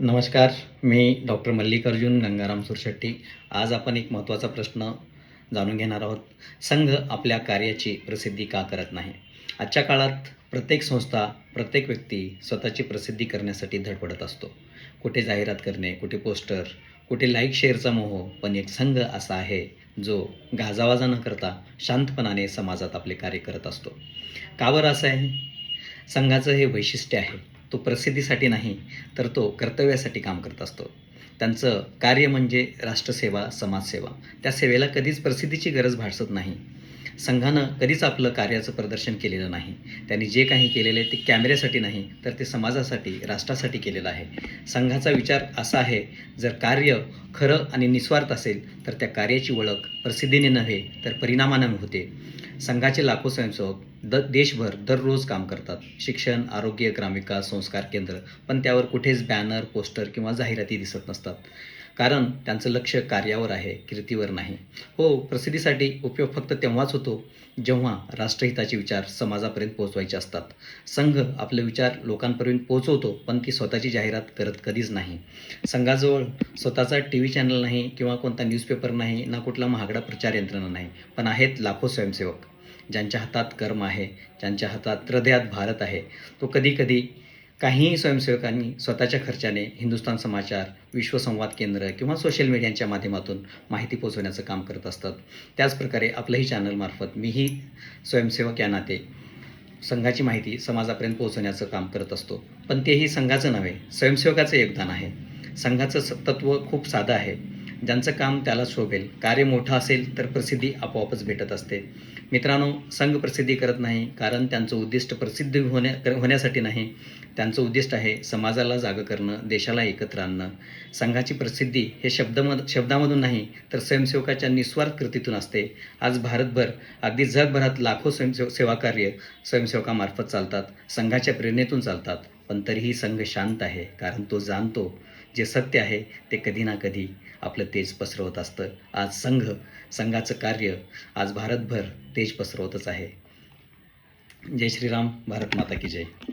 नमस्कार मी डॉक्टर मल्लिकार्जुन गंगाराम सुरशेट्टी. आज आपण एक महत्त्वाचा प्रश्न जाणून घेणार आहोत. संघ आपल्या कार्याची प्रसिद्धी का करत नाही? आजच्या काळात प्रत्येक संस्था प्रत्येक व्यक्ती स्वतःची प्रसिद्धी करण्यासाठी धडपडत असतो. कुठे जाहिरात करणे कुठे पोस्टर कुठे लाईक शेअरचा मोह पण एक संघ असा आहे जो गाजावाजा न करता शांतपणाने समाजात आपले कार्य करत असतो. का बरं असं आहे? संघाचं हे वैशिष्ट्य आहे. तो प्रसिद्धीसाठी नाही तर तो कर्तव्यासाठी काम करत असतो. त्यांचं कार्य म्हणजे राष्ट्रसेवा समाजसेवा. त्या सेवेला कधीच प्रसिद्धीची गरज भासत नाही. संघानं कधीच आपलं कार्याचं प्रदर्शन केलेलं नाही. त्यांनी जे काही केलेलं आहे ते कॅमेऱ्यासाठी नाही तर ते समाजासाठी राष्ट्रासाठी केलेलं आहे. संघाचा विचार असा आहे जर कार्य खरं आणि निस्वार्थ असेल तर त्या कार्याची ओळख प्रसिद्धीने नव्हे तर परिणामानं होते. संघाचे लाखो स्वयंसेवक द देशभर दररोज काम करतात. शिक्षण आरोग्य ग्रामविकास संस्कार केंद्र पण त्यावर कुठेच बॅनर पोस्टर किंवा जाहिराती दिसत नसतात. कारण त्यांचं लक्ष कार्यावर आहे कीर्तीवर नाही. हो प्रसिद्धीसाठी उपयोग फक्त तेव्हाच होतो जेव्हा राष्ट्रहिताचे विचार समाजापर्यंत पोहोचवायचे असतात. संघ आपले विचार लोकांपर्यंत पोहोचवतो पण ती स्वतःची जाहिरात करत कधीच नाही. संघाजवळ स्वतःचा टी व्ही चॅनल नाही किंवा कोणता न्यूजपेपर नाही ना कुठला महागडा प्रचार यंत्रणा नाही पण आहेत लाखो स्वयंसेवक ज्यांच्या हातात कर्म आहे ज्यांच्या हातात हृदयात भारत आहे. तो कधीकधी काहीही स्वयंसेवकांनी स्वतःच्या खर्चाने हिंदुस्थान समाचार विश्वसंवाद केंद्र किंवा सोशल मीडियाच्या माध्यमातून माहिती पोचवण्याचं काम करत असतात. त्याचप्रकारे आपलंही चॅनलमार्फत मीही स्वयंसेवक या नाते संघाची माहिती समाजापर्यंत पोहोचवण्याचं काम करत असतो. पण तेही संघाचं नव्हे स्वयंसेवकाचं योगदान आहे. संघाचं स तत्त्व खूप साधं आहे. ज्यांचं काम त्याला शोभेल कार्य मोठं असेल तर प्रसिद्धी आपोआपच भेटत असते. मित्रांनो संघ प्रसिद्धी करत नाही कारण त्यांचं उद्दिष्ट प्रसिद्ध होण्या होण्यासाठी नाही. त्यांचं उद्दिष्ट आहे समाजाला जागं करणं देशाला एकत्र आणणं. संघाची प्रसिद्धी हे शब्दमध शब्दामधून नाही तर स्वयंसेवकाच्या निस्वार्थ कृतीतून असते. आज भारतभर अगदी जगभरात लाखो स्वयंसेव सेवा कार्य स्वयंसेवकामार्फत चालतात. संघाच्या प्रेरणेतून चालतात. पण तरीही संघ शांत आहे कारण तो जाणतो जे सत्य आहे ते कधी ना कधी आपलं तेज पसरवत असतं. आज संघ संघाचं कार्य आज भारतभर तेज पसरवतच आहे. जय श्रीराम भारत माता की जय.